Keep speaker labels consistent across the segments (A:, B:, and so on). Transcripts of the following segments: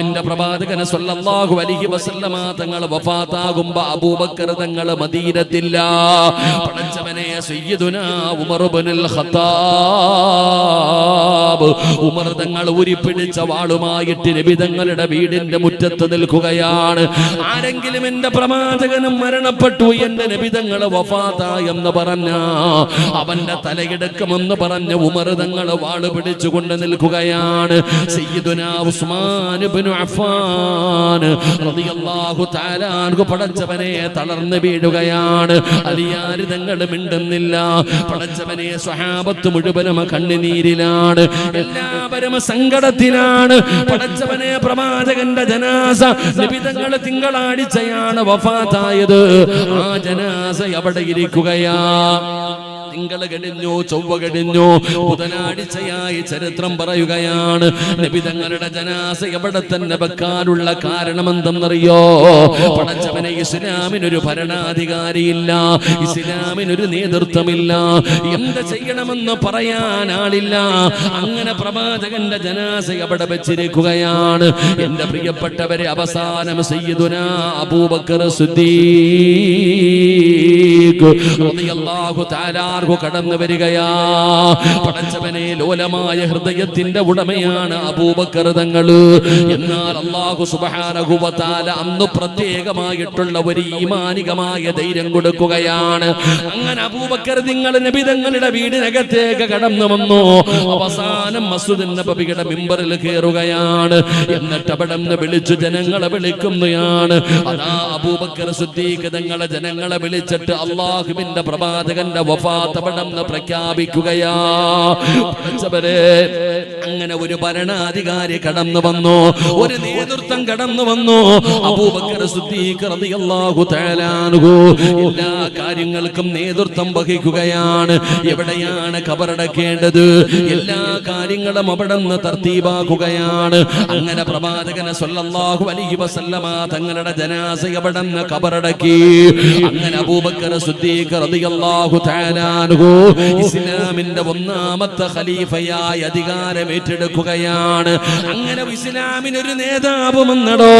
A: അള്ളാഹുവിന്റെ പ്രവാചകന സല്ലല്ലാഹു അലൈഹി വസല്ലമ തങ്ങൾ വഫാത്താകുമ്പോൾ അബൂബക്കർ തങ്ങൾ മദീനത്തില്ല. പടച്ചവനെ സയ്യിദുനാ ഉമർ ഇബ്നുൽ ഖത്താബ്. ഉമർ തങ്ങൾ ഉരിപ്പിടിച്ച വാളുമായിട്ട് നബി തങ്ങളുടെ വീടിന്റെ മുറ്റത്ത് നിൽക്കുകയാണ്. ആരെങ്കിലും എന്റെ പ്രവാചകനും മരണപ്പെട്ടു എന്റെ നബിതങ്ങൾ വഫാത്തായി എന്ന് പറഞ്ഞ അവന്റെ തലയെടുക്കുമെന്ന് പറഞ്ഞ ഉമർ തങ്ങൾ വാൾ പിടിച്ചുകൊണ്ട് നിൽക്കുകയാണ്. സയ്യിദുനാ ഉസ്മാൻ ഇബ്നു അഫ്ഫാൻ റളിയല്ലാഹു തആല അൻഹു പടച്ചവനെ തളർന്നു വീഴുകയാണ്. അലിയാർ തങ്ങൾ മിണ്ടുന്നില്ല. പടച്ചവനെ സ്വഹാബത്ത് മുഴുവനും കണ്ണുനീരിലാണ്. എല്ലാവരും സങ്കടത്തിലാണ്. പടച്ചവനെ പ്രവാചകന്റെ ജനാസ നിബിതങ്ങൾ തിങ്കളാഴ്ചയാണ് വഫാത്തായത്. ആ ജനാസ അവിടെ ഇരിക്കുകയാ. തിങ്കൾ കഴിഞ്ഞു ചൊവ്വ കഴിഞ്ഞു ബുധനാഴ്ചയായി ചരിത്രം പറയുകയാണ്. നബി തങ്ങളുടെ ജനാസ എവിടെ തന്നെ വെക്കാനുള്ള കാരണം എന്തെന്നറിയോ പടച്ചവനെ ഇസ്ലാമിനൊരു ഭരണാധികാരിയില്ല. ഇസ്ലാമിനൊരു നേതൃത്വമില്ല. എന്ത് ചെയ്യണമെന്ന് പറയാൻ ആളില്ല. അങ്ങനെ പ്രവാചകന്റെ ജനാസ എവിടെ വെച്ചിരിക്കുകയാണ്? എന്റെ പ്രിയപ്പെട്ടവരെ അവസാനം സയ്യിദുന അബൂബക്കർ സുദ്ദീഖ് റളിയല്ലാഹു തആലാർഹു കടന്നു വരികയാ. പടച്ചവനെ ലോലമായ ഹൃദയത്തിന്റെ ഉടമയാണ് അബൂബക്കർ എന്നാൽ അള്ളാഹു തആല അന്ന് പ്രത്യേകമായിട്ടുള്ള ഒരു ഈമാനികമായ ധൈര്യം കൊടുക്കുകയാണ്. അങ്ങനെ അബൂബക്കർ നിങ്ങൾ നബി തങ്ങളുടെ വീടിനകത്തേക്ക് കടന്നു വന്നു. അവസാനം മസ്ജിദ് നബിയുടെ മിമ്പറിൽ കയറുകയാണ്. എന്നിട്ട് അവിടെന്ന് വിളിച്ചു ജനങ്ങളെ വിളിക്കുന്നതാണ് അതാ അബൂബക്കർ സിദ്ദീഖ് തങ്ങളെ ജനങ്ങളെ വിളിച്ചിട്ട് അള്ളാഹുവിന്റെ പ്രവാചകന്റെ വഫാത്ത് നിന്ന് പ്രഖ്യാപിക്കുകയാ. അങ്ങനെ ഒരു ഭരണാധികാരി കടന്നു വന്നു. ഒരു നേതൃത്വം കടന്നു വന്നു. എല്ലാ കാര്യങ്ങൾക്കും നേതൃത്വം വഹിക്കുകയാണ്. എവിടെയാണ് കബറടക്കേണ്ടത്? എല്ലാ കാര്യങ്ങളും അവിടെ നിന്ന് തർത്തീപാക്കുകയാണ് അങ്ങനെ പ്രവാചകനെ സല്ലല്ലാഹു അലൈഹി വസല്ലമ തങ്ങളുടെ ജനാസ എവിടെ നിന്ന് കബറടക്കി. അങ്ങനെ അബൂബക്കർ സിദ്ദീഖ് റളിയല്ലാഹു തആല അൻഹു ഇസ്ലാമിന്റെ ഒന്നാമത്തെ ഖലീഫയായി അധികാരം ഏറ്റെടുക്കുകയാണ് അങ്ങനെ ഇസ്ലാമിനൊരു നേതാവ് വന്നടോ.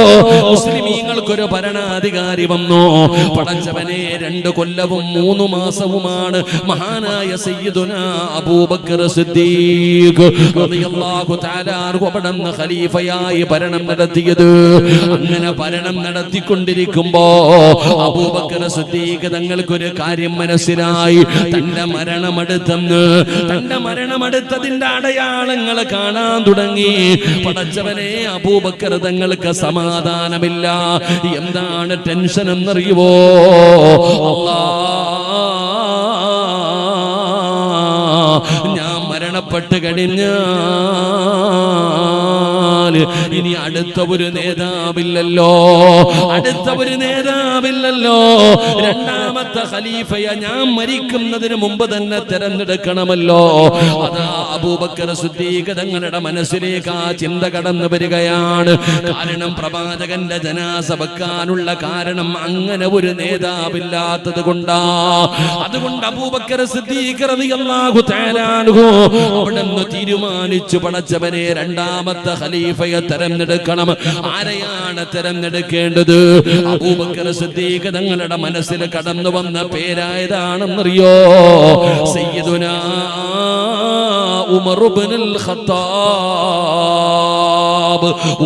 A: മുസ്ലിമീങ്ങൾക്കൊരു ഭരണാധികാരി വന്നു. പടച്ചവനെ രണ്ട് കൊല്ലവും മൂന്ന് മാസവുമാണ് മഹാനായ സയ്യിദുന അബൂബക്കർ സിദ്ദീഖ് റളിയല്ലാഹു തആല അൻഹു അവിടെ ഖലീഫയായി ഭരണം നടത്തിയത്. അങ്ങനെ ഭരണം നടത്തിക്കൊണ്ടിരിക്കുമ്പോ അബൂബക്കർ സിദ്ദീഖ് തങ്ങൾക്കൊരു കാര്യം മനസ്സിലായി. തന്റെ മരണമെടുത്തെന്ന് തന്റെ മരണമെടുത്തതിന്റെ അടയാളങ്ങൾ കാണാൻ തുടങ്ങി. പടച്ചവനെ അബൂബക്കർ തങ്ങൾക്ക് സമാധാനമില്ല. എന്താണ് ടെൻഷൻ എന്നറിയുവോ? ഞാൻ മരണപ്പെട്ട് കഴിഞ്ഞാൽ ഇനി അടുത്ത ഒരു നേതാവില്ലല്ലോ. അടുത്ത ഒരു നേതാവില്ലല്ലോ. രണ്ടാമത്തെ ഖലീഫയെ ഞാൻ മരിക്കുന്നതിന് മുമ്പ് തന്നെ തിരഞ്ഞെടുക്കണമല്ലോ. അതാ അബൂബക്കർ സുദ്ദീഖ് തങ്ങളുടെ മനസ്സിലേക്ക് ആ ചിന്ത കടന്നു വരികയാണ്. കാരണം പ്രവാചകന്റെ ജനാസ വെക്കാനുള്ള കാരണം അങ്ങനെ ഒരു നേതാവില്ലാത്തത് കൊണ്ടാ. അതുകൊണ്ട് അബൂബക്കർ തീരുമാനിച്ചു പടച്ചവനെ രണ്ടാമത്തെ ഖലീഫയെ തെരഞ്ഞെടുക്കണം. ആരെയാണ് തെരഞ്ഞെടുക്കേണ്ടത്? അബൂബക്കർ സിദ്ദീഖ് തങ്ങളുടെ മനസ്സിൽ കടന്നു വന്ന പേരായതാണെന്നറിയോ? സയ്യിദുനാ ഉമർ ഖത്താബ്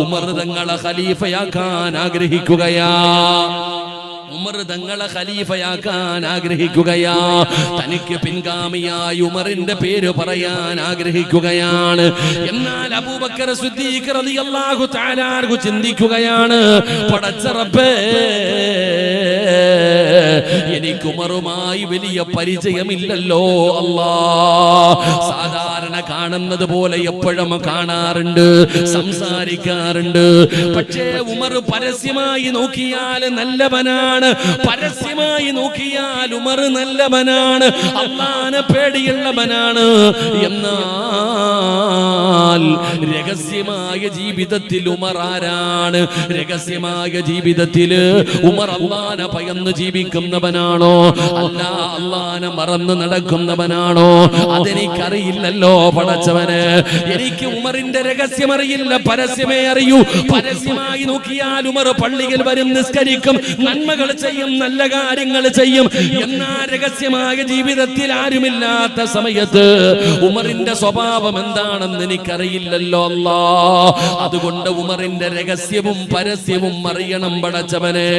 A: ഉമർ തങ്ങളെ ഖലീഫയാക്കാൻ ആഗ്രഹിക്കുകയാ. ഉമർ തങ്ങളെ ഖലീഫയാക്കാൻ ആഗ്രഹിക്കുകയാ. തനിക്ക് പിൻഗാമിയായി ഉമറിന്റെ പേര് പറയാൻ ആഗ്രഹിക്കുകയാണ്. എന്നാൽ അബൂബക്കർ സിദ്ദീഖ് റളിയല്ലാഹു ചിന്തിക്കുകയാണ് പടച്ച റബ്ബേ എനിക്ക് ഉമറുമായി വലിയ പരിചയമില്ലല്ലോ അല്ലാ. സാധാരണ കാണുന്നത് പോലെ എപ്പോഴും കാണാറുണ്ട് സംസാരിക്കാറുണ്ട്. പക്ഷേ ഉമർ പരസ്യമായി നോക്കിയാൽ നല്ലവനാണ്. പരസ്യമായി നോക്കിയാൽ ഉമർ നല്ലവനാണ് അള്ളാനെ പേടിയുള്ളവനാണ്. എന്നാൽ രഹസ്യമായ ജീവിതത്തിൽ ഉമർ ആരാണ്? രഹസ്യമായ ജീവിതത്തിൽ ഉമർ അള്ളാനെ പയന്ന് ജീവിക്കുന്നവനാണോ? അല്ല അള്ളാനെ മറന്ന് നടക്കുന്നവനാണോ? അതെനിക്കറിയില്ലല്ലോ പടച്ചവന്. എനിക്ക് ഉമറിന്റെ രഹസ്യം അറിയില്ല പരസ്യമേ അറിയൂ. പരസ്യമായി നോക്കിയാൽ ഉമർ പള്ളിയിൽ വരും നിസ്കരിക്കും നന്മകൾ ചെയ്യും നല്ല കാര്യങ്ങൾ ചെയ്യും. എന്നാ രഹസ്യമായ ജീവിതത്തിൽ ആരുമില്ലാത്ത സമയത്ത് ഉമറിന്റെ സ്വഭാവം എന്താണെന്ന് എനിക്കറിയില്ലല്ലോ അല്ലാ. അതുകൊണ്ട് ഉമറിന്റെ രഹസ്യവും പരസ്യവും അറിയണം പടച്ചവനെ.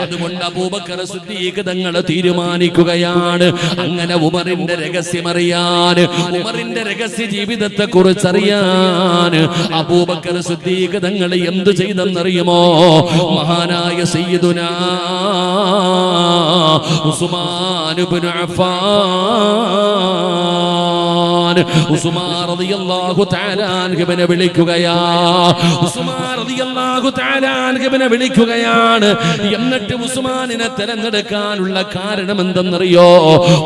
A: അതുകൊണ്ട് അബൂബക്കർ സിദ്ദീഖ് തങ്ങൾ തീരുമാനിക്കുകയാണ്. അങ്ങനെ ഉമറിന്റെ രഹസ്യം അറിയാൻ ഉമറിന്റെ രഹസ്യ ജീവിതത്തെ കുറിച്ച് അറിയാൻ അബൂബക്കർ സിദ്ദീഖ് തങ്ങൾ എന്തു ചെയ്തെന്നറിയുമോ? മഹാനായ സയ്യിദുനാ ഉസ്മാൻ ഇബ്നു അഫ്ഫാൻ. ഉസ്മാൻ റളിയല്ലാഹു തആല അൻഹുവിനെ വിളിക്കുകയാ. ഉസ്മാൻ റളിയല്ലാഹു തആല അൻഹുവിനെ വിളിക്കുകയാണ്. എന്നിട്ട് ഉസ്മാനിനെ തെരഞ്ഞെടുക്കാനുള്ള കാരണം എന്തെന്നറിയോ?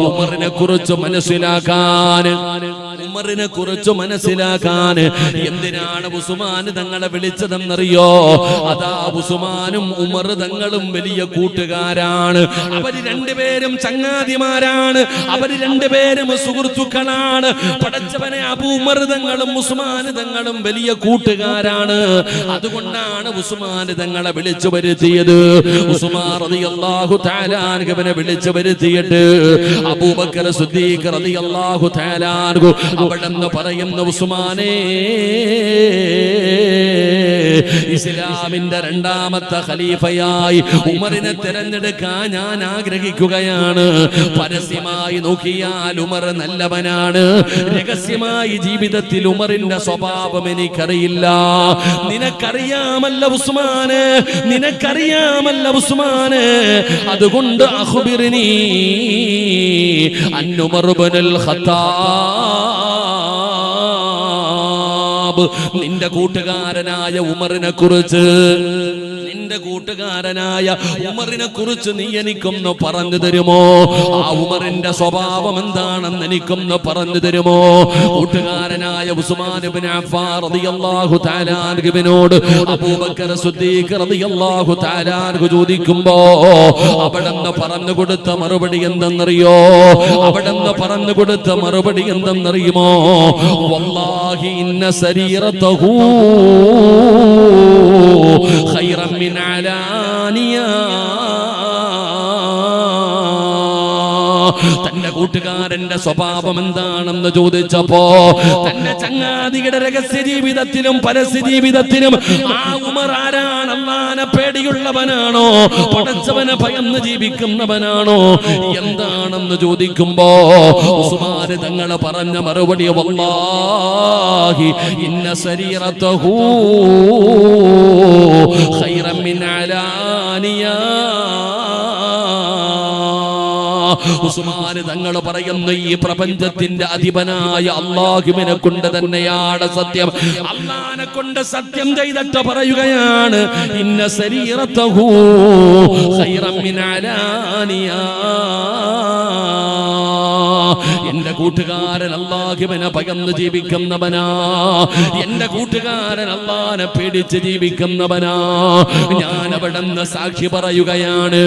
A: ഉമറിനെ കുറിച്ച് മനസ്സിലാക്കാൻ. ഉമറിനെ കുറിച്ച് മനസ്സിലാക്കാൻ. എന്തിനാണ് ഉസ്മാൻ തങ്ങളെ വിളിച്ചതെന്നറിയോ? അതാ ഉസ്മാനും ഉമർ തങ്ങളും വലിയ കൂട്ടുകാരാണ്. അവർ രണ്ടുപേരും ചങ്ങാതിമാരാണ്. അവർ രണ്ടുപേരും സുഹൃത്തുക്കളാണ്. പടച്ചവനെ അപൂമൃതങ്ങളും ഉസ്മാനിതങ്ങളും വലിയ കൂട്ടുകാരാണ്. അതുകൊണ്ടാണ് ഉസ്മാനിതങ്ങളെ വിളിച്ചു വരുത്തിയത്. ഉസ്മാർ റളിയല്ലാഹു തആല അൻഹുവിനെ വിളിച്ചു വരുത്തിയിട്ട് അബൂബക്കർ സിദ്ദീഖ് റളിയല്ലാഹു തആല അൻഹു അവിടെന്ന് പറയുന്ന ഉസ്മാനേ ഇസ്ലാമിന്റെ രണ്ടാമത്തെ ഖലീഫയായി ഉമറിനെ തിരഞ്ഞെടുക്കാൻ ഞാൻ ആഗ്രഹിക്കുകയാണ്. പരസ്യമായി നോക്കിയാൽ ഉമർ നല്ലവനാണ്. രഹസ്യമായി ജീവിതത്തിൽ ഉമറിന്റെ സ്വഭാവം എനിക്കറിയില്ല. നിനക്കറിയാമല്ല ഉസ്മാന്? നിനക്കറിയാമല്ല ഉസ്മാന്? അതുകൊണ്ട് അഹുബിറിനി അന്നുമറുബനൽ ഖത്താബ് നിന്റെ കൂട്ടുകാരനായ ഉമറിനെ കുറിച്ച് കൂട്ടുകാരനായ ഉമറിനെ കുറിച്ച് നീ എനിക്കൊന്ന് പറഞ്ഞു തരുമോ? ആ ഉമറിന്റെ സ്വഭാവം എന്താണെന്ന് എനിക്കൊന്ന് പറഞ്ഞു തരുമോ? കൂട്ടുകാരനായ ഉസ്മാൻ ഇബ്നു അഫ്ഫാൻ റളിയല്ലാഹു തആല അൻഹുവിനോട് അബൂബക്കർ സിദ്ദീഖ് റളിയല്ലാഹു തആല അൻഹു ചോദിക്കുമ്പോ അവിടെന്ന് പറഞ്ഞു കൊടുത്ത മറുപടി എന്തെന്നറിയോ? അവിടെന്ന് പറഞ്ഞു കൊടുത്ത മറുപടി എന്തെന്നറിയുമോ? വല്ലാഹി ഇന്ന സരീറതഹു ഖൈറൻ മിൻ അലാനിയ തന്റെ കൂട്ടുകാരന്റെ സ്വഭാവം എന്താണെന്ന് ചോദിച്ചപ്പോ തന്റെ ചങ്ങാതിയുടെ രഹസ്യ ജീവിതത്തിലും പരസ്യ ജീവിതത്തിലും ആ ഉമർ ആരാണ് പേടിയുള്ളവനാണോ? പടച്ചവനെ ഭയന്ന് ജീവിക്കുന്നവനാണോ? എന്താണെന്ന് ചോദിക്കുമ്പോ ഉസ്മാന് തങ്ങളെ പറഞ്ഞ മറുപടി വല്ലാഹി ഇന്ന ശരീരത്തഹൂ ഖൈറൻ മിൻ അലാനിയ ഉസ്മാന് തങ്ങൾ പറയുന്നു ഈ പ്രപഞ്ചത്തിന്റെ അധിപനായ അള്ളാഹുവിനെ കൊണ്ട് തന്നെയാണ് സത്യം. അള്ളാനെ കൊണ്ട് സത്യം ചെയ്തിട്ട് പറയുകയാണ് ഇന്ന ശരീരത്തഹൂ എന്റെ കൂട്ടുകാരൻ അള്ളാഹുവിനെ പകർന്ന് ജീവിക്കുന്നവനാ. എന്റെ കൂട്ടുകാരൻ അള്ളാനെ പേടിച്ച് ജീവിക്കുന്നവനാ. ഞാൻ അവിടെ നിന്ന് സാക്ഷി പറയുകയാണ്.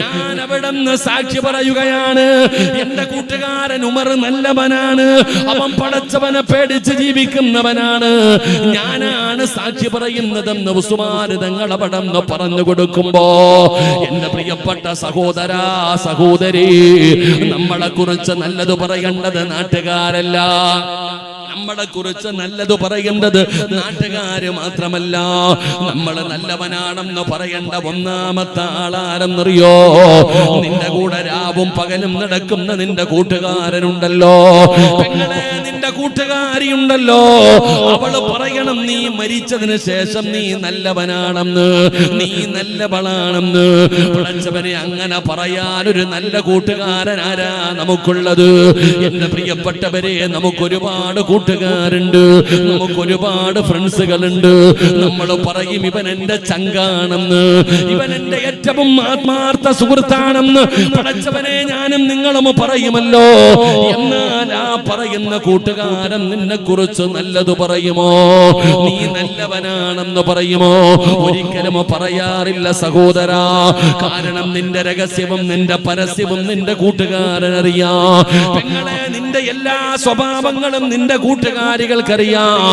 A: ഞാൻ അവിടെ നിന്ന് സാക്ഷി പറയുകയാണ്. എന്റെ കൂട്ടുകാരൻ ഉമർ നല്ലവനാണ്. അവൻ പടച്ചവനെ പേടിച്ച് ജീവിക്കുന്നവനാണ്. ഞാനാണ് സാക്ഷി പറയുന്നതെന്ന് ഉസ്മാന് തങ്ങൾ അവിടെ നിന്ന് പറഞ്ഞു കൊടുക്കുമ്പോ എന്റെ പ്രിയപ്പെട്ട സഹോദരാ സഹോദരി നമ്മളെ കുറിച്ച് നല്ലത് പറയേണ്ടത് നാട്ടുകാരല്ല. നമ്മളെ കുറിച്ച് നല്ലത് പറയേണ്ടത് നാട്ടുകാര് മാത്രമല്ല. നമ്മൾ നല്ലവനാണെന്ന് പറയേണ്ട ഒന്നാമത്തെ ആളാരെന്നറിയോ? നിന്റെ കൂടെ രാവും പകലും നടക്കുന്ന നിന്റെ കൂട്ടുകാരനുണ്ടല്ലോ. പെങ്ങളെ നിന്റെ കൂട്ടുകാരിയുണ്ടല്ലോ. അവൾ പറയണം നീ മരിച്ചതിന് ശേഷം നീ നല്ലവനാണെന്ന് നീ നല്ലവളാണെന്ന്. പടച്ചവനെ അങ്ങനെ പറയാൻ ഒരു നല്ല കൂട്ടുകാരൻ ആരാ നമുക്കുള്ളത്? എന്റെ പ്രിയപ്പെട്ടവരെ നമുക്കൊരുപാട് കൂട്ടുകാരുണ്ട് നമുക്കൊരുപാട് ഫ്രണ്ട്സുകളുണ്ട്. നമ്മൾ പറയും ഇവൻ എന്റെ ചങ്കാണെന്ന് ഇവൻ എന്റെ ഏറ്റവും ആത്മാർത്ഥ സുഹൃത്താണെന്ന്. പടച്ചവനെ ഞാനും നിങ്ങളും പറയുമല്ലോ. എന്നാൽ ആ പറയുന്ന കൂട്ടുകാർ കൂട്ടുകാരൻ നിന്നെ കുറിച്ച് നല്ലത് പറയുമോ? നീ നല്ലവനാണെന്ന് പറയുമോ? ഒരിക്കലും പറയാറില്ല സഹോദരാ. കാരണം നിന്റെ രഹസ്യവും നിന്റെ പരസ്യവും നിന്റെ കൂട്ടുകാരൻ അറിയാ പെങ്ങളെ നിന്റെ എല്ലാ സ്വഭാവങ്ങളും നിന്റെ കൂട്ടുകാരികൾക്കറിയാം.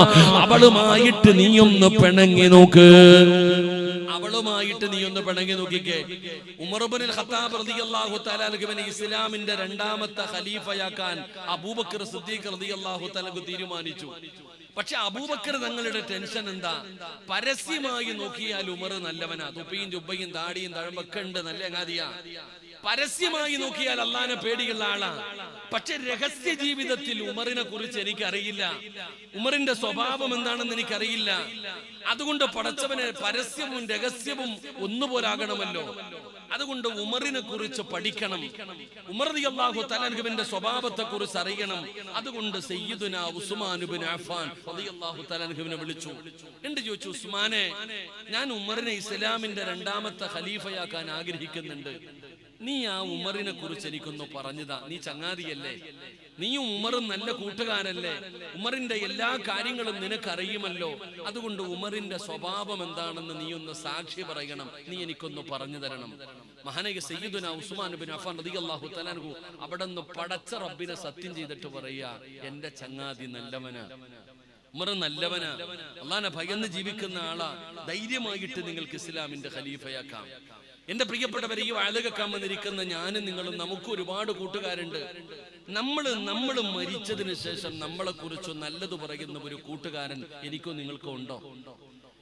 A: അവളുമായിട്ട് നീയൊന്ന് പിണങ്ങി നോക്ക്. അവളുമായിട്ട് നീ ഒന്ന് പിണങ്ങി നോക്കിക്കേ. ഉമർബുനിൽ ഖത്താബ് റളിയല്ലാഹു ഇസ്ലാമിന്റെ രണ്ടാമത്തെ ഖലീഫയാക്കാൻ അബൂബക്കർ സിദ്ദീഖ് റളിയല്ലാഹു തആല അൻഹു തീരുമാനിച്ചു. പക്ഷെ അബൂബക്കർ തങ്ങളുടെ ടെൻഷൻ എന്താ? പരസ്യമായി നോക്കിയാൽ ഉമർ നല്ലവനാ. തുപ്പിയും ചുബയും താടിയും തഴമ്പൊക്കെ ഉണ്ട്. നല്ല അങ്ങാതിയാ. പരസ്യമായി നോക്കിയാൽ അള്ളാനെ പേടിയുള്ള ആളാണ് പക്ഷെ രഹസ്യ ജീവിതത്തിൽ ഉമറിനെ കുറിച്ച് എനിക്കറിയില്ല. ഉമറിന്റെ സ്വഭാവം എന്താണെന്ന് എനിക്കറിയില്ല. അതുകൊണ്ട് പടച്ചവന് പരസ്യവും രഹസ്യവും ഒന്നുപോലാകണമല്ലോ. അതുകൊണ്ട് ഉമറിനെ കുറിച്ച് പഠിക്കണം. ഉമർ അള്ളാഹു തലൻഹുവിന്റെ സ്വഭാവത്തെ കുറിച്ച് അറിയണം. അതുകൊണ്ട് സയ്യിദുന ഉസ്മാനുബിൻ അഫാൻ അള്ളാഹു തലൻഹുവിനെ വിളിച്ചു. എന്ത് ചോദിച്ചു? ഉസ്മാനെ ഞാൻ ഉമറിനെ ഇസ്ലാമിന്റെ രണ്ടാമത്തെ ഖലീഫയാക്കാൻ ആഗ്രഹിക്കുന്നുണ്ട്. നീ ആ ഉമറിനെ കുറിച്ച് എനിക്കൊന്ന് പറഞ്ഞതാ. നീ ചങ്ങാതിയല്ലേ? നീയും ഉമറും നല്ല കൂട്ടുകാരല്ലേ? ഉമറിന്റെ എല്ലാ കാര്യങ്ങളും നിനക്കറിയുമല്ലോ. അതുകൊണ്ട് ഉമറിന്റെ സ്വഭാവം എന്താണെന്ന് നീ ഒന്ന് സാക്ഷി പറയണം. നീ എനിക്കൊന്ന് പറഞ്ഞു തരണം. മഹാനക സയ്യിദുന ഉസ്മാൻ ബിൻ അഫാൻ റതി അള്ളാഹു തലാൻഹു അവിടെ നിന്ന് പടച്ച റബ്ബിനെ സത്യം ചെയ്തിട്ട് പറയാ എന്റെ ചങ്ങാതി നല്ലവനാ. ഉമർ നല്ലവനാ. അള്ളാനെ ഭയന്ന് ജീവിക്കുന്ന ആളാ. ധൈര്യമായിട്ട് നിങ്ങൾക്ക് ഇസ്ലാമിന്റെ ഖലീഫയാക്കാം. എന്റെ പ്രിയപ്പെട്ടവരെ ഈ വാലകക്കാൻ വന്നിരിക്കുന്ന ഞാനും നിങ്ങളും നമുക്ക് ഒരുപാട് കൂട്ടുകാരുണ്ട്. നമ്മൾ നമ്മൾ മരിച്ചതിന് ശേഷം നമ്മളെ കുറിച്ച് നല്ലത് പറയുന്ന ഒരു കൂട്ടുകാരൻ എനിക്കോ നിങ്ങൾക്കോ ഉണ്ടോ?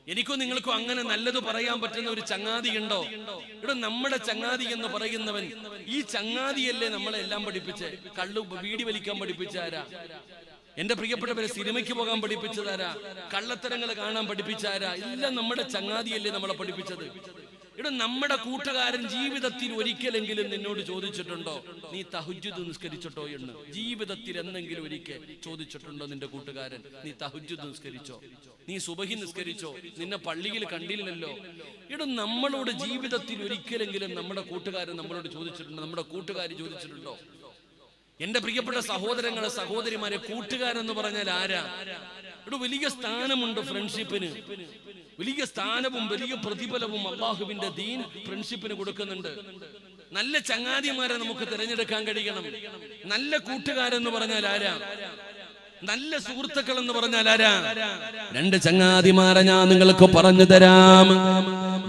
A: എനിക്കോ നിങ്ങൾക്കോ അങ്ങനെ നല്ലത് പറയാൻ പറ്റുന്ന ഒരു ചങ്ങാതി ഉണ്ടോ? ഇവിടെ നമ്മുടെ ചങ്ങാതി എന്ന് പറയുന്നവൻ ഈ ചങ്ങാതിയല്ലേ നമ്മളെ എല്ലാം പഠിപ്പിച്ച്? കള്ളു വീടി വലിക്കാൻ പഠിപ്പിച്ചാരാ എന്റെ പ്രിയപ്പെട്ടവരെ സിനിമയ്ക്ക് പോകാൻ പഠിപ്പിച്ചതാരാ കള്ളത്തരങ്ങൾ കാണാൻ പഠിപ്പിച്ചാരാ എല്ലാം നമ്മുടെ ചങ്ങാതിയല്ലേ നമ്മളെ പഠിപ്പിച്ചത്. ഇവിടെ നമ്മുടെ കൂട്ടുകാരൻ ജീവിതത്തിൽ ഒരിക്കലെങ്കിലും നിന്നോട് ചോദിച്ചിട്ടുണ്ടോ? നീ തഹുജുദ് നിസ്കരിച്ചിട്ടോ എന്ന്? ജീവിതത്തിൽ എന്നെങ്കിലും ഒരിക്കൽ ചോദിച്ചിട്ടുണ്ടോ നിന്റെ കൂട്ടുകാരൻ? നീ തഹുജുദ് നിസ്കരിച്ചോ? നീ സുബഹി നിസ്കരിച്ചോ? നിന്നെ പള്ളിയിൽ കണ്ടില്ലല്ലോ. ഇവിടെ നമ്മളോട് ജീവിതത്തിൽ ഒരിക്കലെങ്കിലും നമ്മുടെ കൂട്ടുകാരൻ നമ്മളോട് ചോദിച്ചിട്ടുണ്ടോ? നമ്മുടെ കൂട്ടുകാർ ചോദിച്ചിട്ടുണ്ടോ? എന്റെ പ്രിയപ്പെട്ട സഹോദരങ്ങളെ സഹോദരിമാരെ കൂട്ടുകാരെന്ന് പറഞ്ഞാൽ ആരാ? ഇവിടെ വലിയ സ്ഥാനമുണ്ട് ഫ്രണ്ട്ഷിപ്പിന് വലിയ സ്ഥാനവും വലിയ പ്രതിഫലവും അള്ളാഹുവിന്റെ ദീൻ ഫ്രണ്ട്ഷിപ്പിന് കൊടുക്കുന്നുണ്ട്. നല്ല ചങ്ങാതിമാരെ നമുക്ക് തിരഞ്ഞെടുക്കാൻ കഴിയണം. നല്ല കൂട്ടുകാരെന്ന് പറഞ്ഞാൽ ആരാ? നല്ല സുഹൃത്തുക്കൾ എന്ന് പറഞ്ഞാൽ ആരാ? രണ്ട് ചങ്ങാതിമാരെ ഞാൻ നിങ്ങൾക്ക് പറഞ്ഞു തരാം.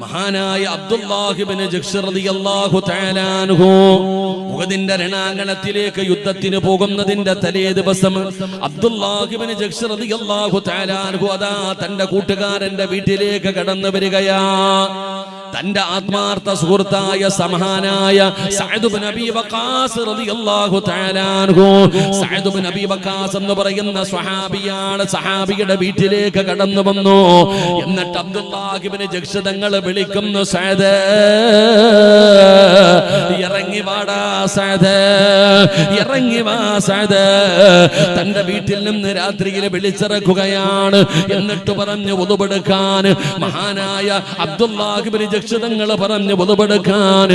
A: മഹാനായ അബ്ദുല്ലാഹിബിന് റളിയല്ലാഹു തആല മുഖതിന്റെ രണാങ്കണത്തിലേക്ക് യുദ്ധത്തിന് പോകുന്നതിന്റെ തലേ ദിവസം അബ്ദുല്ലാഹിബിന് റളിയല്ലാഹു തആല അതാ തന്റെ കൂട്ടുകാരന്റെ വീട്ടിലേക്ക് കടന്നു വരികയാ. തന്റെ ആത്മാർത്ഥ സുഹൃത്തായ സമഹാനായ എന്ന് പറയുന്ന സ്വഹാബിയാണ് സഹാബിയുടെ വീട്ടിലേക്ക് കടന്നു വന്നു. എന്നിട്ട് അബ്ദുല്ലാഹിബ്നു ജക്ഷതങ്ങൾ വിളിക്കുന്നു സഅദ് ഇറങ്ങി വാടാ സഅദ് ഇറങ്ങി വാ സഅദ്. തന്റെ വീട്ടിൽ നിന്ന് രാത്രിയിൽ വിളിച്ചിറക്കുകയാണ്. എന്നിട്ട് പറഞ്ഞു ഒതുപെടുക്കാൻ മഹാനായ അബ്ദുല്ലാഹിബ്നു ജക്ഷതങ്ങൾ പറഞ്ഞ് പുതുപെടുക്കാൻ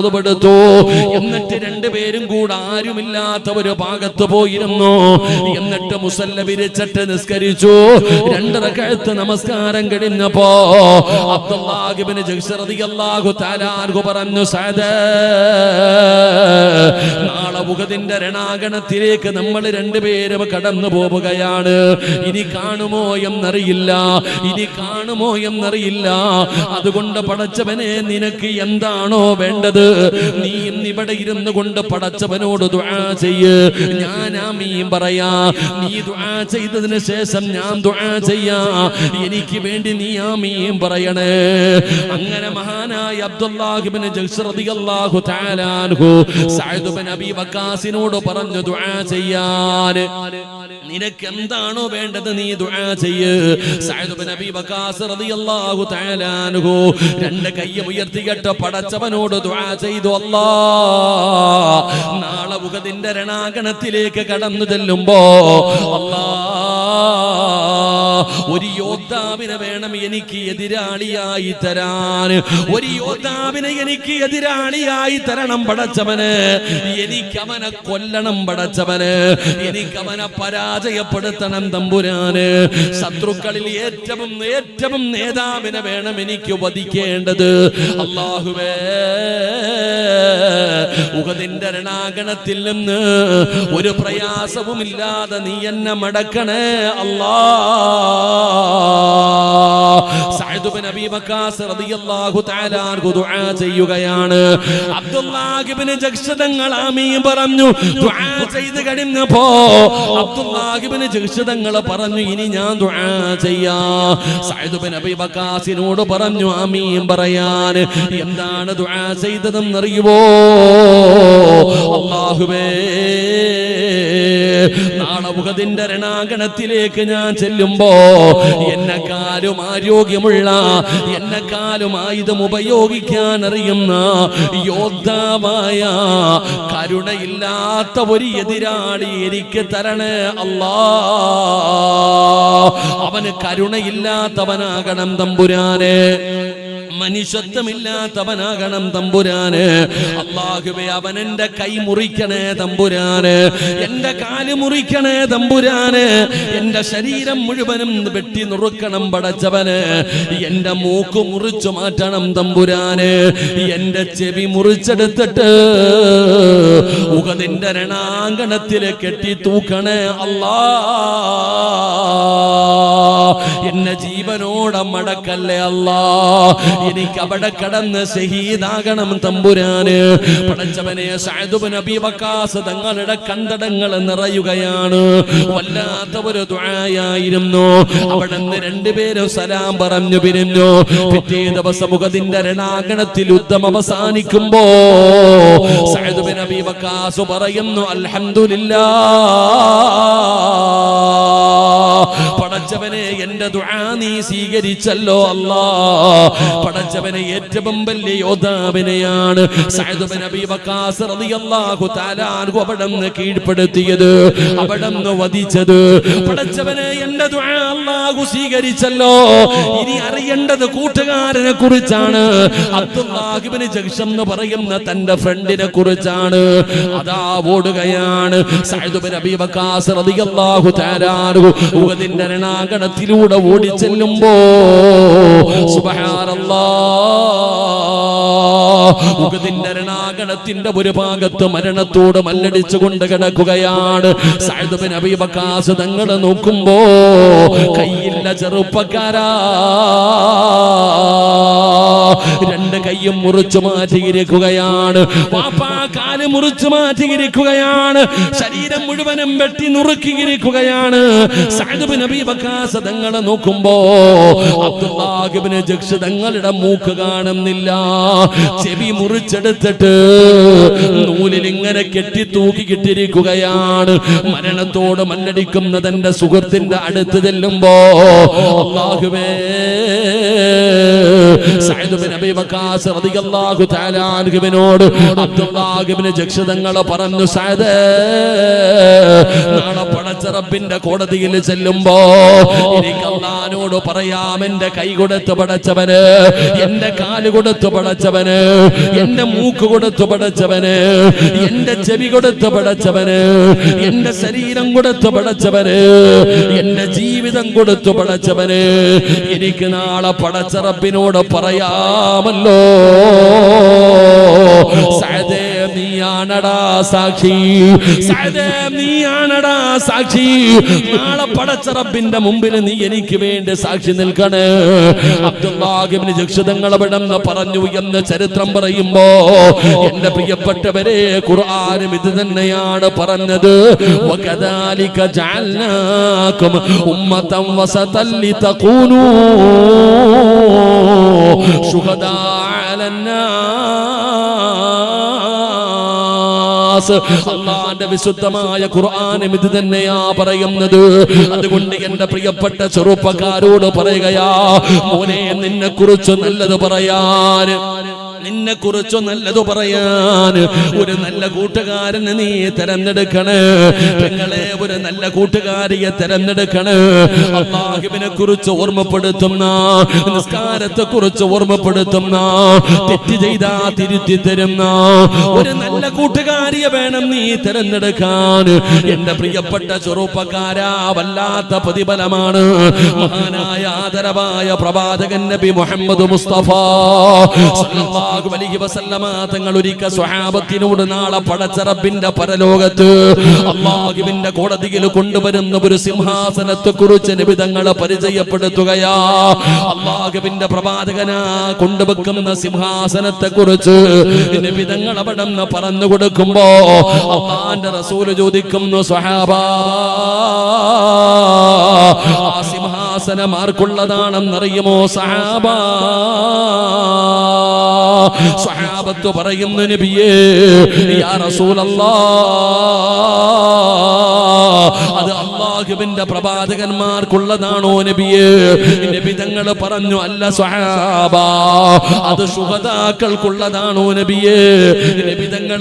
A: ഒതുപെടുത്തു എന്നിട്ട് രണ്ടുപേരും കൂടെ ആരുമില്ലാത്ത ഒരു ഭാഗത്ത് പോയിരുന്നു. എന്നിട്ട് മുസല്ല വിരിച്ചിട്ട് നിസ്കരിച്ചു. രണ്ടര കഴുത്ത് നമസ്കാരം കഴിഞ്ഞപ്പോ അബ്ദുല്ലാഹിബിന് തആല ആർക്ക് പറഞ്ഞു സഅദ് നാളെ മുഖത്തിന്റെ രണാഗണത്തിലേക്ക് നമ്മൾ രണ്ടുപേരും കടന്നു പോവുകയാണ്. ഇനി കാണുമോ എന്നറിയില്ല. ഇനി കാണുമോ എന്നറിയില്ല. അതുകൊണ്ട് പടച്ചവനെ നിനക്ക് എന്താണോ വേണ്ടത്? നീ ഇന്നിവിടെ ഇരുന്ന് കൊണ്ട് പടച്ചവനോട് ദുആ ചെയ്യ്. ഞാൻ ആമീൻ പറയാ. നീ ദുആ ചെയ്തതിന് ശേഷം ഞാൻ ദുആ ചെയ്യാ. എനിക്ക് വേണ്ടി നീ ആമീൻ പറയണേ. അങ്ങനെ മഹാനായ അബ്ദുല്ലാഹിബ്നു ജൽസ് റളിയല്ലാഹു തആല അൻഹു വക്കാസിനോട് പറഞ്ഞു ദുആ ചെയ്യാൻ. നിനക്ക് എന്താണോ വേണ്ടത് നീ ദുആ ചെയ്യ്. സഅദ് ബിൻ വക്കാസ് റളിയല്ലാഹു തആല അൻഹു. രണ്ട് കൈ ഉയർത്തിയിട്ട് പടച്ചവനോട് ദുആ ചെയ്തു അല്ലാ. നാളെ ഉഹദിന്റെ രണാഗണത്തിലേക്ക് കടന്നു ചെല്ലുമ്പോ അല്ലാ. ഒരു യോദ്ധാവിനെ വേണം എനിക്ക് എതിരാളിയായി തരാൻ. ഒരു യോദ്ധാവിനെ എനിക്ക് എതിരാളിയായി തരണം പടച്ചവന്. എനിക്ക് അവനെ കൊല്ലണം പടച്ചവന്. എനിക്ക് അവനെ പരാജയപ്പെടുത്തണം തമ്പുരാന്. ശത്രുക്കളിൽ ഏറ്റവും ഏറ്റവും നേതാവിനെ വേണം എനിക്ക് വധിക്കേണ്ടത്. അള്ളാഹുവേ ഉഹദിന്റെ രണാഗണത്തിൽ നിന്ന് ഒരു പ്രയാസവുമില്ലാതെ നീ എന്നെ മടക്കണേ. അല്ലാ ചെയ്യുകയാണ്. ആമീൻ പറഞ്ഞു ദുആ പറഞ്ഞു ഇനി ഞാൻ ദുആ ചെയ്യാ. പറഞ്ഞു ആമീൻ പറയാൻ എന്താണ് ദുആ ചെയ്തതെന്നറിയുവോ? അല്ലാഹുവേ നാളെ മുഖതിന്റെ രണാങ്കണത്തിലേക്ക് ഞാൻ ചെല്ലുമ്പോ എന്നെക്കാലും ആരോഗ്യമുള്ള എന്നെക്കാലും ആയുധം ഉപയോഗിക്കാൻ അറിയുന്ന യോദ്ധാവായ കരുണയില്ലാത്ത ഒരു എതിരാളി എനിക്ക് തരണേ അല്ലാ. അവന് കരുണയില്ലാത്തവനാകണം തമ്പുരാനെ. മനുഷ്യത്വമില്ലാത്തവനാകണം തമ്പുരാന്. അള്ളാഹുബെ അവൻ എന്റെ കൈ മുറിക്കണേ തമ്പുരാന്. എന്റെ കാൽ മുറിക്കണേ തമ്പുരാന്. എന്റെ ശരീരം മുഴുവനും വെട്ടി നുറുക്കണം പടച്ചവന്. എന്റെ മൂക്ക് മുറിച്ചു മാറ്റണം തമ്പുരാന്. എന്റെ ചെവി മുറിച്ചെടുത്തിട്ട് ഉകതിന്റെ രണാങ്കണത്തിൽ കെട്ടി തൂക്കണേ അല്ലാ. എന്നെ ജീവനോടെ മടക്കല്ലേ അല്ലാ? എനിക്ക് അവിടെ കടന്ന് ഷഹീദാകണം തമ്പുരാന്. പടച്ചവനെ സഅദുബ് നബി വക്കാസ് തങ്ങളുടെ കണ്ടടങ്ങൾ നിറയുകയാണ്. വല്ലാത്ത ഒരു ദുആയായിരുന്നു. അവിടെ നിന്ന് രണ്ടുപേരും സലാം പറഞ്ഞു പിരിഞ്ഞു. പിറ്റേ ദിവസം മുഖത്തിന്റെ രണാകണത്തിൽ യുദ്ധം അവസാനിക്കുമ്പോ സഅദുബ് നബി വക്കാസ് പറയുന്നു അൽഹംദുലില്ലാ. പടച്ചവനെ എന്റെ ദുആ നീ സ്വീകരിച്ചല്ലോ അല്ലാ. പടച്ചവനെ ഏറ്റവും വലിയ യോദ്ധാവിനെയാണ് സഅദ് ബിൻ അബീ വഖാസ് റളിയല്ലാഹു തആല അൻഹു അവിടുന്ന് കീഴ്പ്പെടുത്തിയത് അവിടുന്ന് വധിച്ചത്. പടച്ചവനെ എന്റെ ദുആ അല്ലാഹു സ്വീകരിച്ചല്ലോ. ഇനി അറിയേണ്ടത് കൂട്ടുകാരനെ കുറിച്ചാണ്. അബ്ദുല്ലാഹിബ്നു ജഗ്ഷം എന്ന് പറയുന്ന തന്റെ ഫ്രണ്ടിനെ കുറിച്ചാണ്. അതാ ഓടുകയാണ് സഅദ് ബിൻ അബീ വഖാസ് റളിയല്ലാഹു തആല ഉഹദിന്റെ രണാങ്കണത്തിലൂടെ ഓടിച്ചെല്ലുമ്പോ ചെല്ലുമ്പോ ഉഹദിന്റെ രണാകണത്തിന്റെ ഒരു ഭാഗത്ത് മരണത്തോട് മല്ലടിച്ചുകൊണ്ട് കിടക്കുകയാണ്. സഅദ് ബിൻ അബീ വഖാസ് തങ്ങൾ നോക്കുമ്പോ കയ്യില്ല ചെറുപ്പക്കാരാ. രണ്ട് കൈയും മുറിച്ചു മാറ്റിയിരിക്കുകയാണ്. പാപ്പാ കാൽ മുറിച്ചു മാറ്റിയിരിക്കുകയാണ്. ശരീരം മുഴുവനും വെട്ടി നുറുക്കിയിരിക്കുകയാണ്. തങ്ങളെ നോക്കുമ്പോ അബ്ദുല്ലാഹിബ്നു ജക്ഷ തങ്ങളുടെ മൂക്ക് കാണുന്നില്ല. ചെവി മുറിച്ചെടുത്തിട്ട് നൂലിൽ ഇങ്ങനെ കെട്ടി തൂക്കി കിട്ടിയിരിക്കുകയാണ് മരണത്തോട് മല്ലടിക്കുന്ന തന്റെ സുഹൃത്തിന്റെ അടുത്ത് ചെല്ലുമ്പോ അള്ളാഹുവേ സഅദ് ബിൻ അബീ വഖാസ് റളിയല്ലാഹു തആല അബ്ദുല്ലാഹിബ്നു ജക്ഷ് തങ്ങളെ പറഞ്ഞു സഅദ് നാളെ പടച്ച റബ്ബിന്റെ കോടതിയിൽ ചെല്ലുമ്പോ എനിക്ക് പറയാം എന്റെ കൈ കൊടുത്ത് പടച്ചവന് എന്റെ കാൽ കൊടുത്ത് പടച്ചവന് എന്റെ മൂക്ക് കൊടുത്ത് പടച്ചവന് എന്റെ ചെവി കൊടുത്ത് പടച്ചവന് എന്റെ ശരീരം കൊടുത്ത് പടച്ചവന് എന്റെ ജീവിതം കൊടുത്തു പടച്ചവന് എനിക്ക് നാളെ പടച്ചറപ്പിനോട് പറയാമല്ലോ. സഅദേ നീയാണടാ സാക്ഷി. നീയാണടാ സാക്ഷി. നാളെ പടച്ച റബ്ബിന്റെ മുമ്പിൽ നീ എനിക്ക് വേണ്ടി സാക്ഷി നിൽക്കണേ. അബ്ദുല്ലാഹിബ്നു ജക്ഷതങ്ങൾ അവിടെന്ന് പറഞ്ഞു എന്ന് ചരിത്രം പറയുമ്പോ എന്റെ പ്രിയപ്പെട്ടവരെ ഖുർആനും ഇത് തന്നെയാണ് പറഞ്ഞത്. വകദാലിക വസതല്ലി ഉമ്മതൻ ശുഹദാ ലിതകൂനൂ അലന്നാസ് അള്ളാന്റെ വിശുദ്ധമായ ഖുർആാനും ഇത് തന്നെയാ പറയുന്നത്. അതുകൊണ്ട് എന്റെ പ്രിയപ്പെട്ട ചെറുപ്പക്കാരോട് പറയുകയാ മോനെ നിന്നെ കുറിച്ച് നല്ലത് പറയാൻ നിന്നെ കുറിച്ച് നല്ലത് പറയാൻ. ഒരു നല്ല കൂട്ടുകാരനെ നീ തെരഞ്ഞെടുക്കണേ. പെങ്ങളെ ഒരു നല്ല കൂട്ടുകാരിയെ തെരഞ്ഞെടുക്കണേ. അള്ളാഹുവിനെ കുറിച്ച് ഓർമ്മപ്പെടുത്തുന്ന നിസ്കാരത്തെ കുറിച്ച് ഓർമ്മപ്പെടുത്തുന്ന തെറ്റ് ചെയ്താ തിരുത്തി തരുന്ന ഒരു നല്ല കൂട്ടുകാരിയെ വേണം നീ തെരഞ്ഞെടുക്കാൻ. എന്റെ പ്രിയപ്പെട്ട ചെറുപ്പക്കാരാ വല്ലാത്ത പ്രതിഫലമാണ്. മഹാനായ ആദരവായ പ്രവാചകൻ നബി മുഹമ്മദ് മുസ്തഫ. സല്ലല്ലാഹു അലൈഹി വസല്ലമ തങ്ങൾ ഒരിക്കൽ സ്വഹാബത്തിനോട് നാളെ പടച്ചറബിന്റെ പരലോകത്ത് അള്ളാഹുവിന്റെ കോടതിയിൽ കൊണ്ടുവരുന്ന ഒരു സിംഹാസനത്തെ കുറിച്ച് നിബിതങ്ങളെ പരിചയപ്പെടുത്തുകയാ. അള്ളാഹുവിന്റെ പ്രവാചകനാ കൊണ്ടുവെക്കുന്ന സിംഹാസനത്തെ കുറിച്ച് നിബിതങ്ങൾ അവിടെ പറഞ്ഞു കൊടുക്കുമ്പോ അള്ളാന്റെ റസൂൽ ചോദിക്കുന്നു സ്വഹാബ ആ സിംഹാസനം ആർക്കുള്ളതാണെന്നറിയുമോ സഹാബ? സഹാബത്ത് പറയുന്നു നബിയേ യാ അത് അള്ളാഹുവിന്റെ പ്രവാചകന്മാർക്കുള്ളതാണോ നബിയേ? നബി തങ്ങൾ പറഞ്ഞു അല്ല സഹാബ അത് സുഹതാക്കൾക്കുള്ളതാണോ നബിയേ? നബി തങ്ങൾ